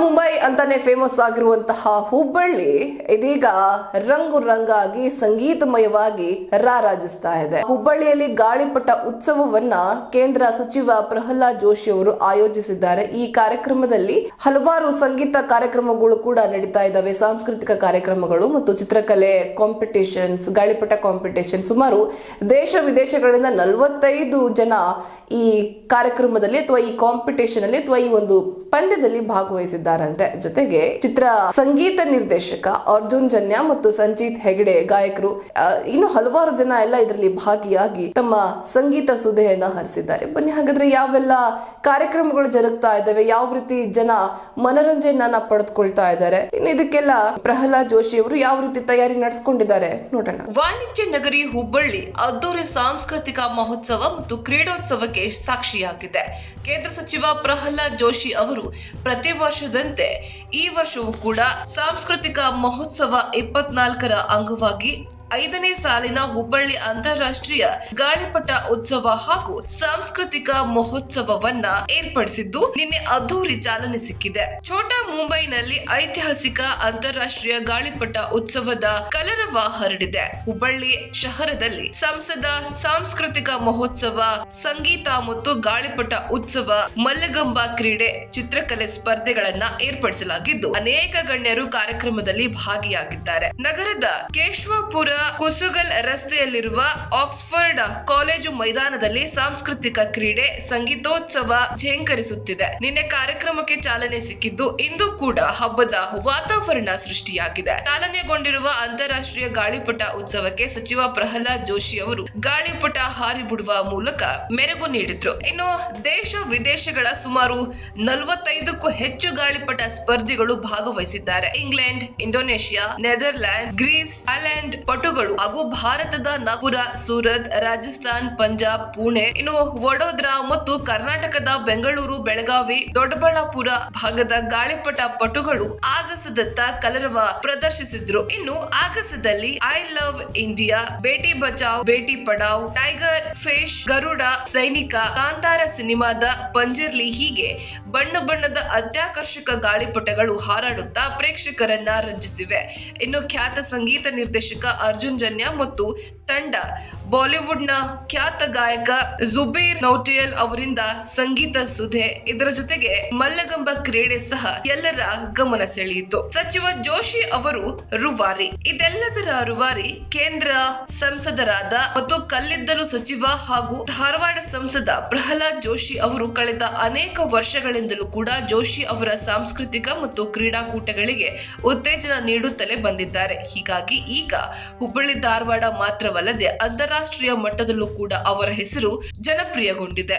ಮುಂಬೈ ಅಂತಾನೆ ಫೇಮಸ್ ಆಗಿರುವಂತಹ ಹುಬ್ಬಳ್ಳಿ ಇದೀಗ ರಂಗು ರಂಗಾಗಿ ಸಂಗೀತಮಯವಾಗಿ ರಾರಾಜಿಸ್ತಾ ಇದೆ. ಹುಬ್ಬಳ್ಳಿಯಲ್ಲಿ ಗಾಳಿಪಟ ಉತ್ಸವವನ್ನ ಕೇಂದ್ರ ಸಚಿವ ಪ್ರಹ್ಲಾದ್ ಜೋಶಿ ಅವರು ಆಯೋಜಿಸಿದ್ದಾರೆ. ಈ ಕಾರ್ಯಕ್ರಮದಲ್ಲಿ ಹಲವಾರು ಸಂಗೀತ ಕಾರ್ಯಕ್ರಮಗಳು ಕೂಡ ನಡೀತಾ ಇದ್ದಾವೆ. ಸಾಂಸ್ಕೃತಿಕ ಕಾರ್ಯಕ್ರಮಗಳು ಮತ್ತು ಚಿತ್ರಕಲೆ ಕಾಂಪಿಟೇಷನ್ಸ್ ಗಾಳಿಪಟ ಕಾಂಪಿಟೇಷನ್ ಸುಮಾರು ದೇಶ ವಿದೇಶಗಳಿಂದ ನಲವತ್ತೈದು ಜನ ಈ ಕಾರ್ಯಕ್ರಮದಲ್ಲಿ ಅಥವಾ ಈ ಕಾಂಪಿಟೇಷನ್ ಅಲ್ಲಿ ಅಥವಾ ಈ ಒಂದು ಪಂದ್ಯದಲ್ಲಿ ಭಾಗವಹಿಸಿದ್ದಾರಂತೆ. ಜೊತೆಗೆ ಚಿತ್ರ ಸಂಗೀತ ನಿರ್ದೇಶಕ ಅರ್ಜುನ್ ಜನ್ಯ ಮತ್ತು ಸಂಜೀತ್ ಹೆಗಡೆ ಗಾಯಕರು ಇನ್ನು ಹಲವಾರು ಜನ ಎಲ್ಲ ಇದರಲ್ಲಿ ಭಾಗಿಯಾಗಿ ತಮ್ಮ ಸಂಗೀತ ಸುಧೆಯನ್ನ ಹರಿಸಿದ್ದಾರೆ. ಬನ್ನಿ, ಹಾಗಾದ್ರೆ ಯಾವೆಲ್ಲ ಕಾರ್ಯಕ್ರಮಗಳು ಜರುಗ್ತಾ ಇದ್ದಾವೆ. ಯಾವ ರೀತಿ ಜನ ಮನರಂಜನೆಯನ್ನ ಪಡೆದುಕೊಳ್ತಾ ಇದ್ದಾರೆ. ಇನ್ನು ಇದಕ್ಕೆಲ್ಲ ಪ್ರಹ್ಲಾದ್ ಜೋಶಿ ಅವರು ಯಾವ ರೀತಿ ತಯಾರಿ ನಡೆಸಿಕೊಂಡಿದ್ದಾರೆ ನೋಡೋಣ. ವಾಣಿಜ್ಯ ನಗರಿ ಹುಬ್ಬಳ್ಳಿ ಅದ್ದೂರಿ ಸಾಂಸ್ಕೃತಿಕ ಮಹೋತ್ಸವ ಮತ್ತು ಕ್ರೀಡೋತ್ಸವಕ್ಕೆ ಸಾಕ್ಷಿಯಾಗಿದೆ. ಕೇಂದ್ರ ಸಚಿವ ಪ್ರಹ್ಲಾದ್ ಜೋಶಿ ಅವರು ಪ್ರತಿ ವರ್ಷದಂತೆ ಈ ವರ್ಷವೂ ಕೂಡ ಸಾಂಸ್ಕೃತಿಕ ಮಹೋತ್ಸವ ಇಪ್ಪತ್ನಾಲ್ಕರ ಅಂಗವಾಗಿ ಐದನೇ ಸಾಲಿನ ಹುಬ್ಬಳ್ಳಿ ಅಂತಾರಾಷ್ಟ್ರೀಯ ಗಾಳಿಪಟ ಉತ್ಸವ ಹಾಗೂ ಸಾಂಸ್ಕೃತಿಕ ಮಹೋತ್ಸವವನ್ನ ಏರ್ಪಡಿಸಿದ್ದು ನಿನ್ನೆ ಅದ್ದೂರಿ ಚಾಲನೆ ಸಿಕ್ಕಿದೆ. ಛೋಟಾ ಮುಂಬೈನಲ್ಲಿ ಐತಿಹಾಸಿಕ ಅಂತಾರಾಷ್ಟ್ರೀಯ ಗಾಳಿಪಟ ಉತ್ಸವದ ಕಲರವ ಹರಡಿದೆ. ಹುಬ್ಬಳ್ಳಿ ಶಹರದಲ್ಲಿ ಸಂಸದ ಸಾಂಸ್ಕೃತಿಕ ಮಹೋತ್ಸವ, ಸಂಗೀತ ಮತ್ತು ಗಾಳಿಪಟ ಉತ್ಸವ, ಮಲ್ಲಗಂಬ ಕ್ರೀಡೆ, ಚಿತ್ರಕಲೆ ಸ್ಪರ್ಧೆಗಳನ್ನ ಏರ್ಪಡಿಸಲಾಗಿದ್ದು, ಅನೇಕ ಗಣ್ಯರು ಕಾರ್ಯಕ್ರಮದಲ್ಲಿ ಭಾಗಿಯಾಗಿದ್ದಾರೆ. ನಗರದ ಕೇಶವಪುರ ಕುಸುಗಲ್ ರಸ್ತೆಯಲ್ಲಿರುವ ಆಕ್ಸ್ಫರ್ಡ್ ಕಾಲೇಜು ಮೈದಾನದಲ್ಲಿ ಸಾಂಸ್ಕೃತಿಕ ಕ್ರೀಡೆ ಸಂಗೀತೋತ್ಸವ ಝೇಂಕರಿಸುತ್ತಿದೆ ನಿನ್ನೆ ಕಾರ್ಯಕ್ರಮಕ್ಕೆ ಚಾಲನೆ ಸಿಕ್ಕಿದ್ದು ಇಂದು ಕೂಡ ಹಬ್ಬದ ವಾತಾವರಣ ಸೃಷ್ಟಿಯಾಗಿದೆ. ಚಾಲನೆಗೊಂಡಿರುವ ಅಂತಾರಾಷ್ಟ್ರೀಯ ಗಾಳಿಪಟ ಉತ್ಸವಕ್ಕೆ ಸಚಿವ ಪ್ರಹ್ಲಾದ್ ಜೋಶಿ ಅವರು ಗಾಳಿಪಟ ಹಾರಿ ಬಿಡುವ ಮೂಲಕ ಮೆರಗು ನೀಡಿದ್ರು. ಇನ್ನು ದೇಶ ವಿದೇಶಗಳ ಸುಮಾರು ನಲವತ್ತೈದಕ್ಕೂ ಹೆಚ್ಚು ಗಾಳಿಪಟ ಸ್ಪರ್ಧಿಗಳು ಭಾಗವಹಿಸಿದ್ದಾರೆ. England, Indonesia, Netherland, Greece Thailand ಪಟುಗಳು ಹಾಗೂ ಭಾರತದ ನಗುರ, ಸೂರತ್, ರಾಜಸ್ಥಾನ್, ಪಂಜಾಬ್, ಪುಣೆ, ಇನ್ನು ವಡೋದ್ರಾ ಮತ್ತು ಕರ್ನಾಟಕದ ಬೆಂಗಳೂರು, ಬೆಳಗಾವಿ, ದೊಡ್ಡಬಳ್ಳಾಪುರ ಭಾಗದ ಗಾಳಿಪಟ ಪಟುಗಳು ಆಗಸದತ್ತ ಕಲರವ ಪ್ರದರ್ಶಿಸಿದ್ರು. ಇನ್ನು ಆಗಸದಲ್ಲಿ I love India Beti Bachao, Beti Padhao, tiger fish, Garuda, ಸೈನಿಕ, ಕಾಂತಾರ ಸಿನಿಮಾದ ಪಂಜರ್ಲಿ ಹೀಗೆ ಬಣ್ಣ ಬಣ್ಣದ ಅತ್ಯಾಕರ್ಷಕ ಗಾಳಿಪಟಗಳು ಹಾರಾಡುತ್ತಾ ಪ್ರೇಕ್ಷಕರನ್ನ ರಂಜಿಸಿವೆ. ಇನ್ನು ಖ್ಯಾತ ಸಂಗೀತ ನಿರ್ದೇಶಕ ಅರ್ಜುನ್ ಜನ್ಯ ಮತ್ತು ತಂಡ ಬಾಲಿವುಡ್ನ ಖ್ಯಾತ ಗಾಯಕ ಜುಬೇರ್ ನೌಟಿಯಲ್ ಅವರಿಂದ ಸಂಗೀತ ಸುಧೆ. ಇದರ ಜೊತೆಗೆ ಮಲ್ಲಗಂಬ ಕ್ರೀಡೆ ಸಹ ಎಲ್ಲರ ಗಮನ ಸೆಳೆಯಿತು. ಸಚಿವ ಜೋಶಿ ಅವರು ರುವಾರಿ. ಇದೆಲ್ಲದರ ರುವಾರಿ ಕೇಂದ್ರ ಸಂಸದರಾದ ಮತ್ತು ಕಲ್ಲಿದ್ದಲು ಸಚಿವ ಹಾಗೂ ಧಾರವಾಡ ಸಂಸದ ಪ್ರಹ್ಲಾದ್ ಜೋಶಿ ಅವರು ಕಳೆದ ಅನೇಕ ವರ್ಷಗಳಿಂದಲೂ ಕೂಡ ಜೋಶಿ ಅವರ ಸಾಂಸ್ಕೃತಿಕ ಮತ್ತು ಕ್ರೀಡಾಕೂಟಗಳಿಗೆ ಉತ್ತೇಜನ ನೀಡುತ್ತಲೇ ಬಂದಿದ್ದಾರೆ. ಹೀಗಾಗಿ ಈಗ ಹುಬ್ಬಳ್ಳಿ ಧಾರವಾಡ ಮಾತ್ರವಲ್ಲದೆ ಅಂತಾರಾಷ್ಟ್ರೀಯ ಮಟ್ಟದಲ್ಲೂ ಕೂಡ ಅವರ ಹೆಸರು ಜನಪ್ರಿಯಗೊಂಡಿದೆ.